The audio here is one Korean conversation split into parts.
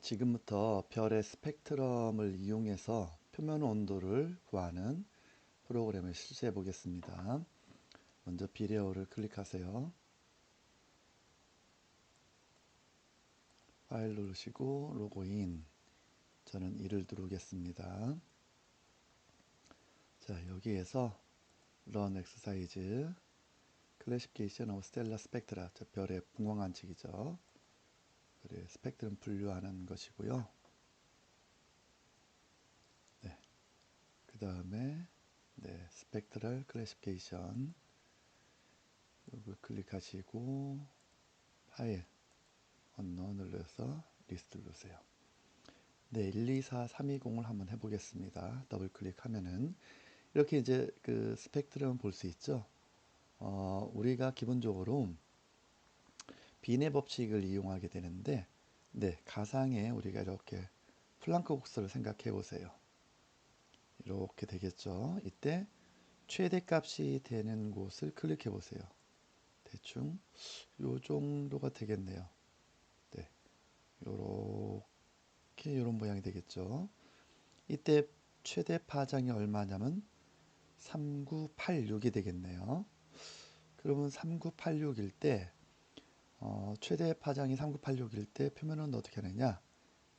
지금부터 별의 스펙트럼을 이용해서 표면 온도를 구하는 프로그램을 실시해 보겠습니다. 먼저 비데오를 클릭하세요. 파일 누르시고 로그인 저는 이를 누르겠습니다. 자 여기에서 exercise classification of stellar spectra 저 별의 분광 관측이죠. 그래 스펙트럼 분류하는 것이고요. 네. 그 다음에 네, 스펙트럴 클래시피케이션 이걸 클릭하시고 파일 언어 눌러서 리스트 누르세요. 네, 1, 2, 4, 3, 2, 0을 한번 해보겠습니다. 더블 클릭하면은 이렇게 이제 그 스펙트럼 볼 수 있죠. 어, 우리가 기본적으로 비례 법칙을 이용하게 되는데 네, 가상에 우리가 이렇게 플랑크 곡선을 생각해 보세요. 이렇게 되겠죠. 이때 최대값이 되는 곳을 클릭해 보세요. 대충 요 정도가 되겠네요. 네. 요렇게 이런 모양이 되겠죠. 이때 최대 파장이 얼마냐면 3986이 되겠네요. 그러면 3986일 때 어, 최대 파장이 3986일 때 표면은 어떻게 하느냐?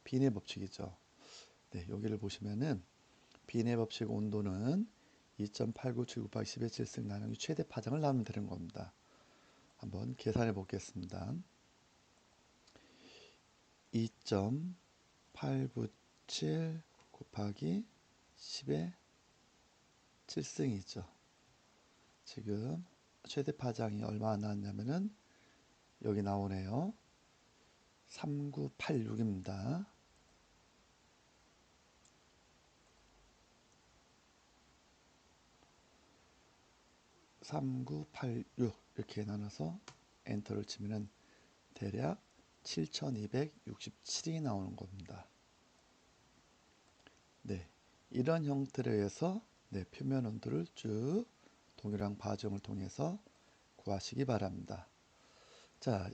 비례 법칙이죠. 네, 여기를 보시면은 비례 법칙 온도는 2.897 곱하기 10의 7승 나누기 최대 파장을 나누면 되는 겁니다. 한번 계산해 보겠습니다. 2.897 곱하기 10의 7승이죠. 지금 최대 파장이 얼마나 나왔냐면은 여기 나오네요. 3986입니다. (3986) 이렇게 나눠서 엔터를 치면은 대략 7267이 나오는 겁니다. 네. 이런 형태로 해서 네, 표면 온도를 쭉 동일한 과정을 통해서 구하시기 바랍니다. 자,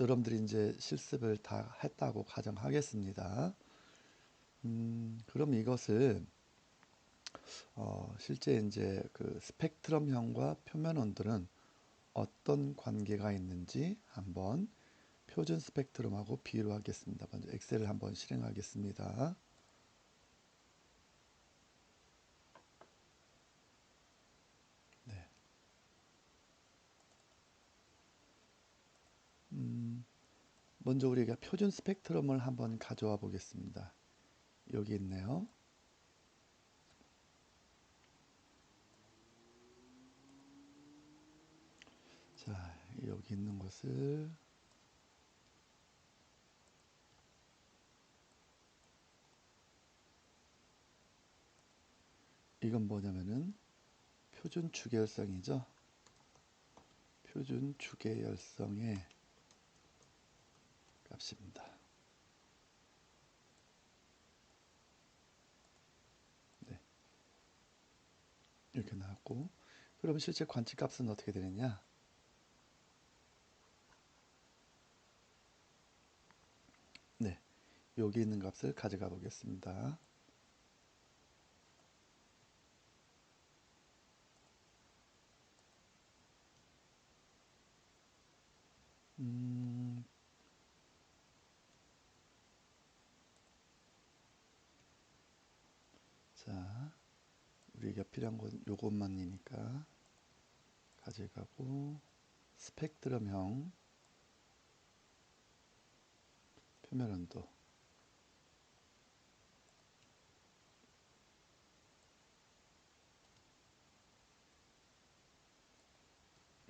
여러분들이 이제 실습을 다 했다고 가정하겠습니다. 음, 그럼 이것을 어, 실제 이제 그 스펙트럼형과 표면 온도는 어떤 관계가 있는지 한번 표준 스펙트럼하고 비교를 하겠습니다. 먼저 엑셀을 한번 실행하겠습니다. 먼저 우리가 표준 스펙트럼을 한번 가져와 보겠습니다. 여기 있네요. 자, 여기 있는 것을 이건 뭐냐면은 표준 주계열성이죠. 표준 주계열성의 값입니다. 네. 이렇게 나왔고 그럼 실제 관측값은 어떻게 되느냐? 네. 여기 있는 값을 가져가 보겠습니다. 음, 자, 우리가 필요한 건 요것만이니까 가져가고 스펙트럼형 표면 온도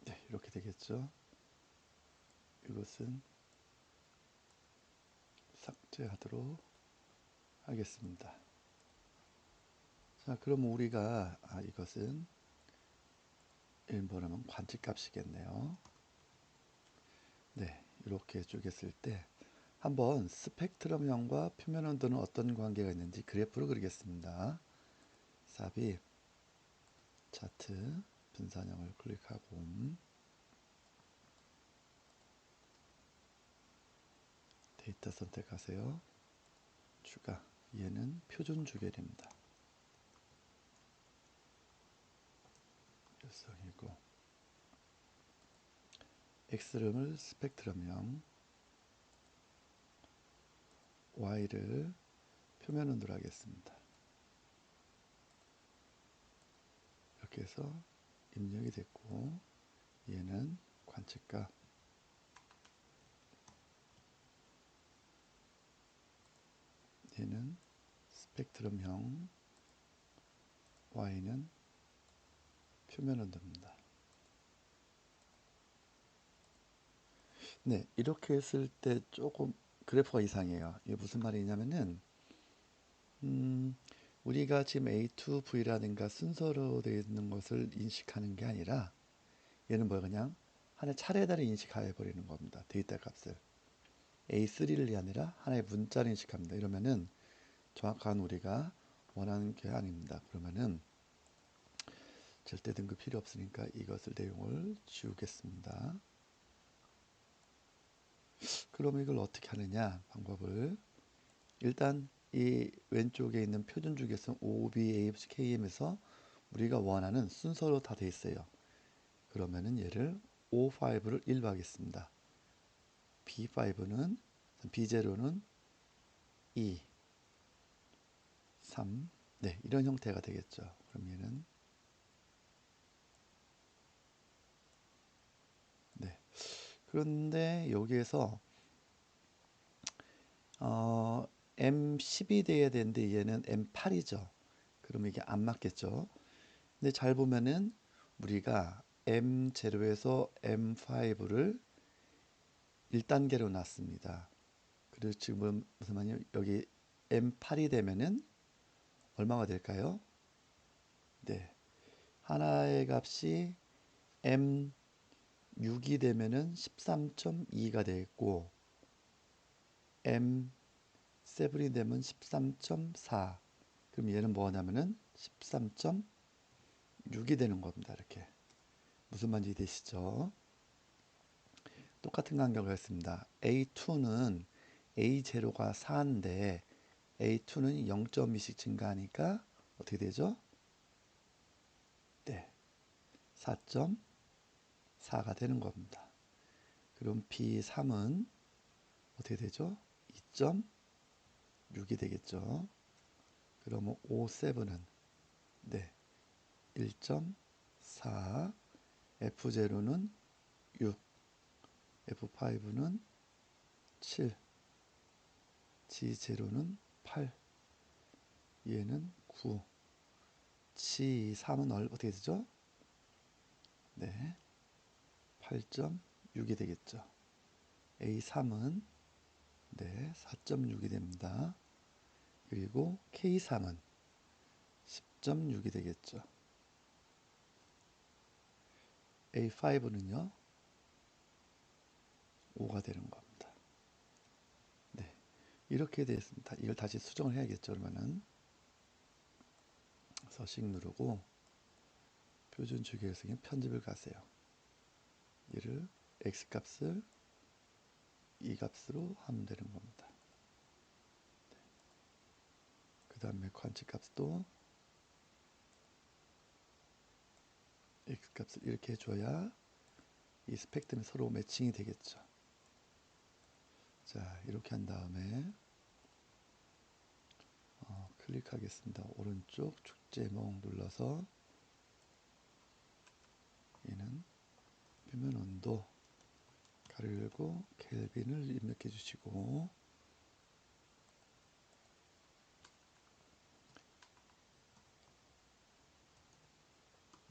네, 이렇게 되겠죠. 이것은 삭제하도록 하겠습니다. 자, 그럼 우리가 아, 이것은 일본어는 관측값이겠네요. 네, 이렇게 쪼갰을 때 한번 스펙트럼형과 표면 온도는 어떤 관계가 있는지 그래프로 그리겠습니다. 삽입, 차트, 분산형을 클릭하고 데이터 선택하세요. 추가 얘는 표준 주결입니다. 일성이고 X름을 스펙트럼형 Y를 표면 온도로 하겠습니다. 이렇게 해서 입력이 됐고 얘는 관측값 얘는 스펙트럼형 Y는 표면 온도입니다. 네, 이렇게 했을 때 조금 그래프가 이상해요. 이게 무슨 말이냐면은 음, 우리가 지금 A2V라든가 순서로 되어 있는 것을 인식하는 게 아니라 얘는 뭐야 그냥 하나의 차례대로 인식해 버리는 겁니다. 데이터 값을 A3를 아니라 하나의 문자를 인식합니다. 이러면은 정확한 우리가 원하는 게 아닙니다. 그러면은 절대 등급 필요 없으니까 이것을 내용을 지우겠습니다. 그럼 이걸 어떻게 하느냐 방법을 일단 이 왼쪽에 있는 표준 주기성 OBAFKM에서 우리가 원하는 순서로 다 돼 있어요. 그러면은 얘를 O5를 1로 하겠습니다. B5는 B0는 2 3 네, 이런 형태가 되겠죠. 그럼 얘는 네. 그런데 여기에서 어, M10이 돼야 되는데 얘는 M8이죠. 그럼 이게 안 맞겠죠. 근데 잘 보면은 우리가 M0에서 M5를 1단계로 놨습니다. 그리고 지금 무슨 말이냐 여기 M8이 되면은 얼마가 될까요? 네. 하나의 값이 M6이 되면은 13.2가 되겠고 M7이 되면 13.4 그럼 얘는 뭐냐면은 13.6이 되는 겁니다. 이렇게 무슨 말인지 이해되시죠? 똑같은 간격을 했습니다. A2는 A0가 4인데 A2는 0.2씩 증가하니까 어떻게 되죠? 네. 4.4가 되는 겁니다. 그럼 B3은 어떻게 되죠? 2.6이 되겠죠. 그러면 O7은 네. 1.4 F0는 6 F5는 7 G0는 8 얘는 9 G3은 어떻게 되죠? 네 8.6이 되겠죠 A3은 네 4.6이 됩니다 그리고 K3은 10.6이 되겠죠 A5는요 5가 되는 겁니다. 네, 이렇게 되었습니다. 이걸 다시 수정을 해야겠죠. 그러면은 서식 누르고 표준 주기계성의 편집을 가세요. 얘를 x 값을 이 값으로 하면 되는 겁니다. 네. 그 다음에 관측 값도 x 값을 이렇게 해줘야 이 스펙트럼이 서로 매칭이 되겠죠. 자 이렇게 한 다음에 어, 클릭하겠습니다. 오른쪽 축제목 눌러서 얘는 표면 온도 가로 열고 켈빈을 입력해 주시고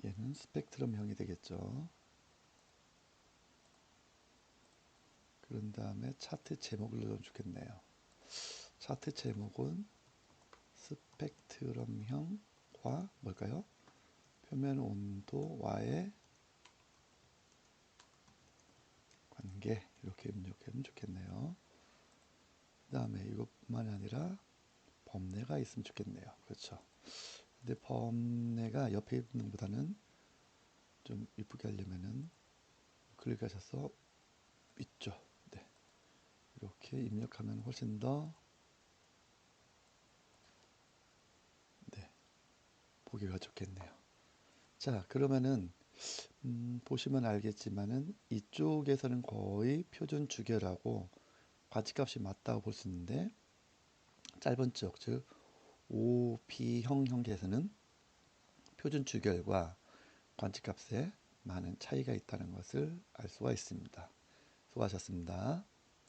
얘는 스펙트럼형이 되겠죠. 그런 다음에 차트 제목을 넣으면 좋겠네요. 차트 제목은 스펙트럼형과 뭘까요? 표면 온도와의 하는 게 이렇게 입력하면 좋겠네요. 그 다음에 이것뿐만 아니라 범례가 있으면 좋겠네요. 그렇죠. 근데 범례가 옆에 있는 것보다는 좀 이쁘게 하려면은 클릭하셔서 있죠. 네. 이렇게 입력하면 훨씬 더 네. 보기가 좋겠네요. 자, 그러면은 음, 보시면 알겠지만은 이쪽에서는 거의 표준 주결하고 관측값이 맞다고 볼 수 있는데 짧은 쪽, 즉 OP형 형계에서는 표준 주결과 관측값에 많은 차이가 있다는 것을 알 수가 있습니다. 수고하셨습니다.